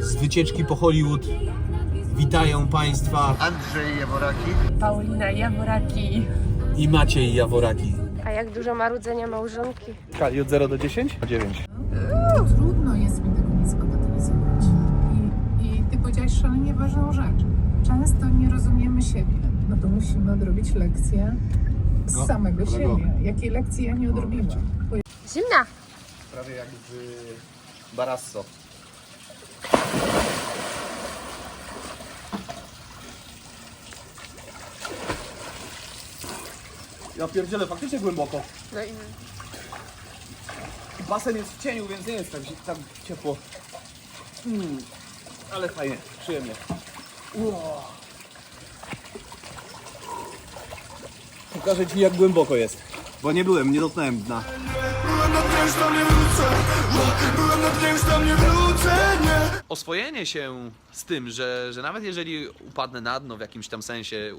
z wycieczki po Hollywood. Witają Państwa Andrzej Jaworaki. Paulina Jaworaki. i Maciej Jaworaki. A jak dużo marudzenia małżonki? skali od 0 do 10? 9. Trudno jest mi tego nie zbagatelizować. I, I ty powiedziałaś szalenie ważną rzecz. Często nie rozumiemy siebie. No to musimy odrobić lekcję z No, samego kolego. siebie. Jakiej lekcji ja nie odrobiłam? Zimna. Prawie jak w Barasso. Ja pierdzielę, faktycznie głęboko. No i Basen jest w cieniu, więc nie jest tak, tak ciepło. Mm, ale fajnie, przyjemnie. Ło. Pokażę Ci jak głęboko jest. Bo nie byłem, nie dotknąłem dna. Oswojenie się z tym, że, że nawet jeżeli upadnę na dno w jakimś tam sensie,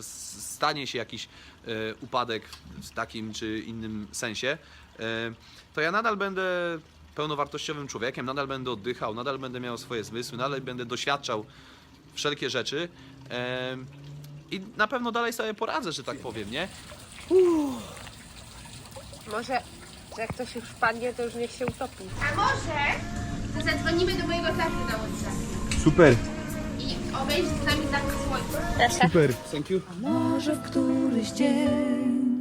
stanie się jakiś e, upadek w takim czy innym sensie, e, to ja nadal będę pełnowartościowym człowiekiem, nadal będę oddychał, nadal będę miał swoje zmysły, nadal będę doświadczał wszelkie rzeczy e, i na pewno dalej sobie poradzę, że tak powiem, nie? może, że jak ktoś już wpadnie, to już niech się utopi. A może to zadzwonimy do mojego taty na WhatsApp Super, i obejrzy z nami zachód słońca. super. Thank you. Może w któryś dzień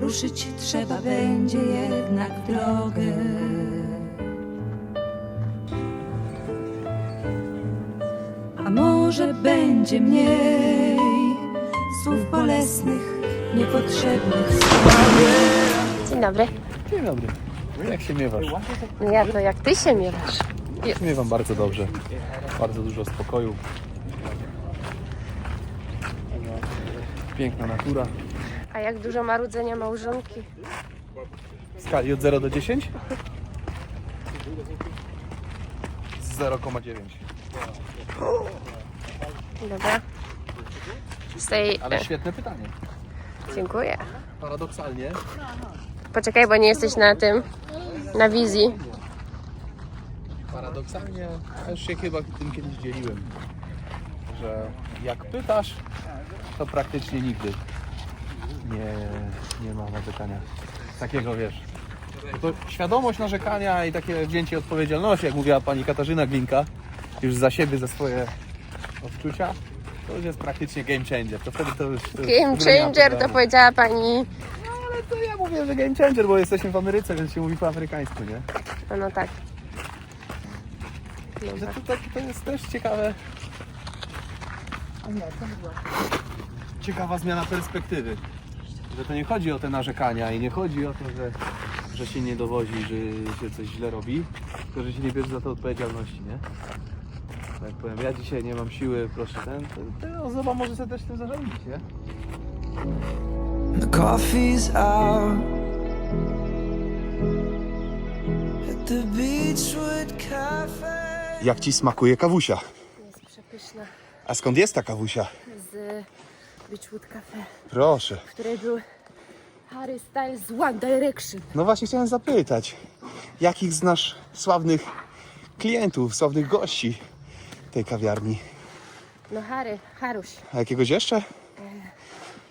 ruszyć trzeba będzie jednak w drogę. A może będzie mniej słów bolesnych, niepotrzebnych Dzień dobry. Dzień dobry. Jak się miewasz? No ja to jak ty się miewasz. Miewam bardzo dobrze. Bardzo dużo spokoju. Piękna natura. A jak dużo marudzenia małżonki? W skali od 0 do 10? Z 0,9. Dobra. Z tej... Ale świetne pytanie. Dziękuję. Paradoksalnie. Poczekaj, bo nie jesteś na tym, na wizji. Paradoksalnie, ja już się chyba tym kiedyś dzieliłem, że jak pytasz, to praktycznie nigdy nie, nie ma narzekania. Takiego wiesz. To świadomość narzekania i takie wzięcie odpowiedzialności, jak mówiła pani Katarzyna Glinka, już za siebie, za swoje odczucia, to już jest praktycznie game changer. To wtedy to już. To Game changer to powiedziała pani... Ale to ja mówię, że game changer, bo jesteśmy w Ameryce, więc się mówi po afrykańsku, nie? No, no tak. Że to, to, to jest też ciekawe. Ciekawa zmiana perspektywy. Że to nie chodzi o te narzekania i nie chodzi o to, że, że się nie dowozi, że się coś źle robi, tylko że się nie bierze za to odpowiedzialności, nie? Tak powiem, ja dzisiaj nie mam siły, proszę ten, to, to osoba może sobie też tym zarządzić, nie? The coffee's out at the Beachwood Cafe. Jak ci smakuje kawusia? Jest przepyszna. A skąd jest ta kawusia? Z Beachwood Cafe, Proszę. w której był Harry Styles z One Direction. No właśnie chciałem zapytać, jakich znasz sławnych klientów, sławnych gości tej kawiarni? No Harry, Haruś, A jakiegoś jeszcze?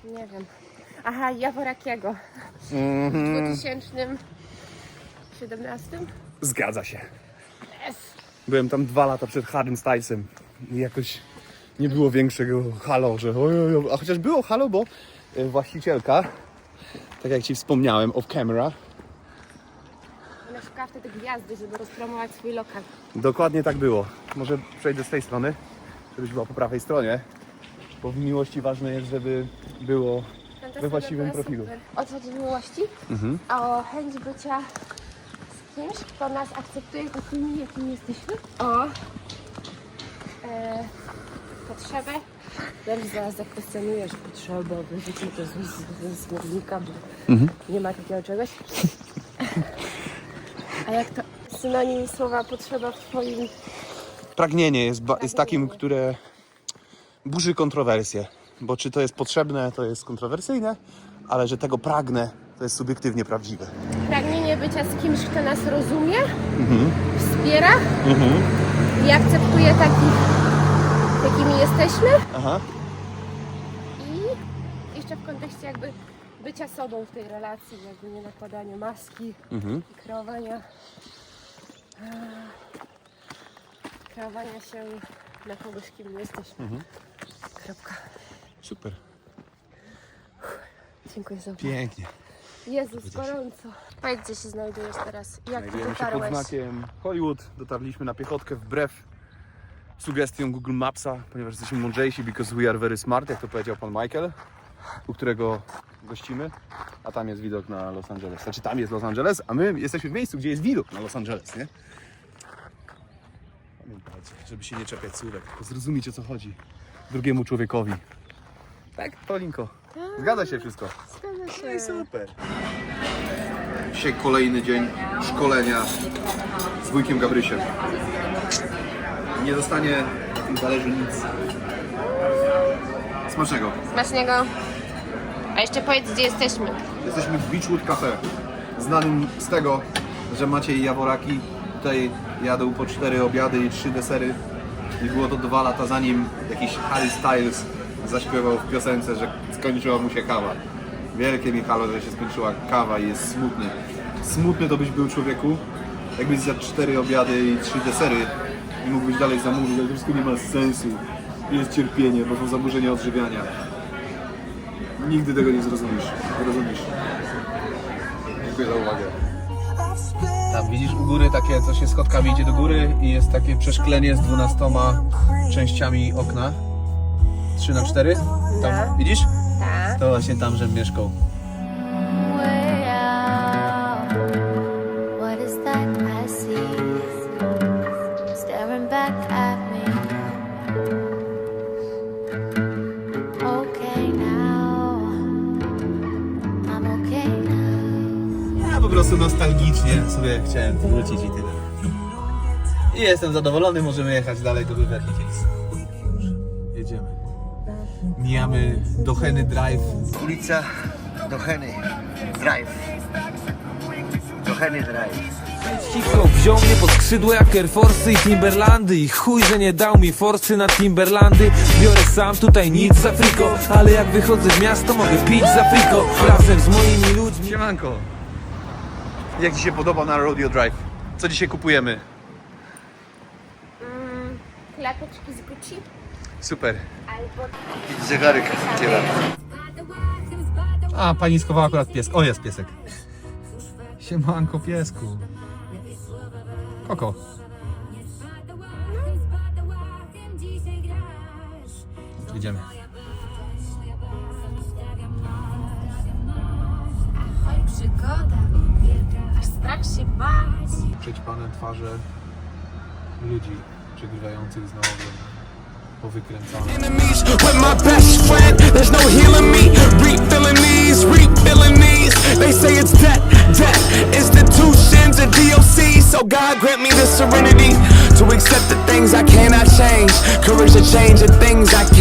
nie wiem. Aha, Jaworakiego. W 2017? Zgadza się. Byłem tam dwa lata przed Harrym Stylesem i jakoś nie było większego halo, że oj, oj, oj. A chociaż było halo, bo e, właścicielka, tak jak Ci wspomniałem, off camera, Ona szukała wtedy gwiazdy, żeby rozpromować swój lokal. dokładnie tak było. Może przejdę z tej strony, żebyś była po prawej stronie, bo w miłości ważne jest, żeby było We właściwym profilu. O co chodzi w miłości? A o chęć bycia z kimś, kto nas akceptuje takimi, jakimi jesteśmy. O e, potrzebę. Teraz zaraz zakwestionujesz potrzebę, wyrzucił to z, z, z słownika, bo nie ma takiego czegoś. A jak to synonim słowa potrzeba w twoim... Pragnienie jest, ba- jest takim, które burzy kontrowersje. Bo czy to jest potrzebne, to jest kontrowersyjne, ale że tego pragnę, to jest subiektywnie prawdziwe. Pragnienie bycia z kimś, kto nas rozumie, wspiera i akceptuję takich, jakimi jesteśmy. Aha. I jeszcze w kontekście jakby bycia sobą w tej relacji, jakby nie nakładania maski Mhm. i kreowania kreowania się na kogoś, kim nie jesteśmy. Kropka. Super. Dziękuję za uwagę. Pięknie. Jezus, gorąco. Powiedz, gdzie się znajdujesz teraz i jak tu Znajdujemy się pod dotarłeś. znakiem Hollywood. Dotarliśmy na piechotkę wbrew sugestiom Google Mapsa, ponieważ jesteśmy mądrzejsi, because we are very smart, jak to powiedział pan Michael, u którego gościmy. A tam jest widok na Los Angeles. Znaczy tam jest Los Angeles, a my jesteśmy w miejscu, gdzie jest widok na Los Angeles, nie? Pamiętajcie, żeby się nie czepiać słówek, tylko zrozumieć o co chodzi drugiemu człowiekowi. Tak, Paulinko? Zgadza się wszystko. Zgadza się. No i super. Dzisiaj kolejny dzień szkolenia z wujkiem Gabrysiem. Nie dostanie na tym talerzu nic. Smacznego. Smacznego. A jeszcze powiedz, gdzie jesteśmy. Jesteśmy w Beachwood Cafe. Znanym z tego, że Maciej Jaworaki tutaj jadł po cztery obiady i trzy desery. I było to dwa lata zanim jakiś Harry Styles zaśpiewał w piosence, że skończyła mu się kawa. Wielkie mi halo, że się skończyła kawa i jest smutny. Smutny to byś był człowieku, jakbyś zjadł cztery obiady i trzy desery i mógłbyś dalej zamówić, ale to wszystko nie ma sensu. Jest cierpienie, bo są zaburzenia odżywiania. Nigdy tego nie zrozumiesz. Rozumiesz. Dziękuję za uwagę. Tam widzisz u góry takie, co się schodkami idzie do góry i jest takie przeszklenie z dwunastoma częściami okna. 3 na 4 Tam, widzisz? Tak. To właśnie tam, że mieszkał. way out. What is that I see? Staring back at me. Okay now. I'm okay now. Ja po prostu nostalgicznie sobie chciałem wrócić i tyle. I jestem zadowolony, możemy jechać dalej do Beverly Hills. Mijamy Doheny Drive. Ulica Doheny Drive. Doheny Drive. Hip-hop wziął mnie pod skrzydło jak Air Force i Timberlandy I chuj, że nie dał mi forsy na Timberlandy Biorę sam tutaj nic za friko Ale jak wychodzę w miasto mogę pić za friko Razem z moimi ludźmi Siemanko. Jak Ci się podoba na Rodeo Drive? Co dzisiaj kupujemy? Mm, klapeczki z Gucci Super. albo Zegarek tyle. A, pani schowała akurat pies. O, jest piesek. Siemanko piesku. Koko. Idziemy. Przygoda, aż strach się bać. Przećpane twarze ludzi przegrywających z nałogiem. Enemies with my best friend. There's no healing me. Refilling these, refilling these. They say it's debt, debt, institutions, and DOC. So God grant me the serenity to accept the things I cannot change. Courage to change the things I can't.